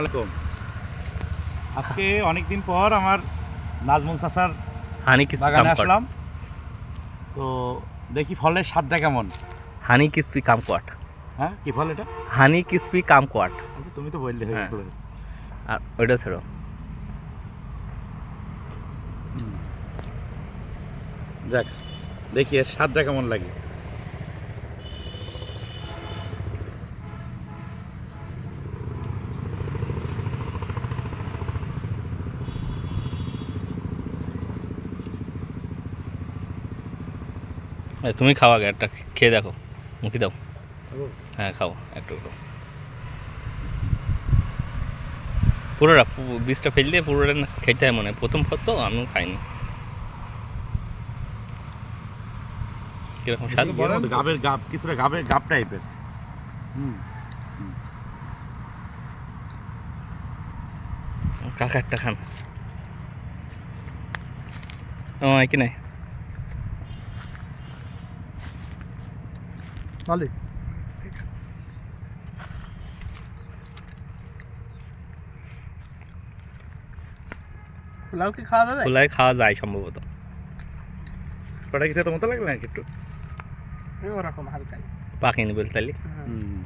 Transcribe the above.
আলাইকুম। আজকে অনেক দিন পর আমার নাজমুল চাচার হানি কিসপি বাগানে আসলাম। তো দেখি ফলের স্বাদটা কেমন? হানি কিসপি কামকট হ্যাঁ কি ফল এটা? হানি কিসপি কামকট আচ্ছা, তুমি তো বললে হয়ে। আর ওইটা ছিল যাক দেখি এর স্বাদটা কেমন লাগে। তুমি খাও আগে একটা খেয়ে দেখো মুখি দাও। হ্যাঁ খাও একটু একটু। পুরোটা বীজটা ফেল দিয়ে পুরোটা খেতে হয় মনে হয়। প্রথম ফল তো আমিও খাইনি। কীরকম স্বাদ? গাবের গাব কিছুটা গাবের গাব টাইপের। হুম। কাকা একটা খান। ও কি নাই? ভালো পোলাও কি খাওয়া যাবে? পোলাই খাওয়া যায় সম্ভবত। কটা খেতে তো মতো লাগবে নাকি একটু? ওরকম হালকাই। পাকিনি বলতে হুম।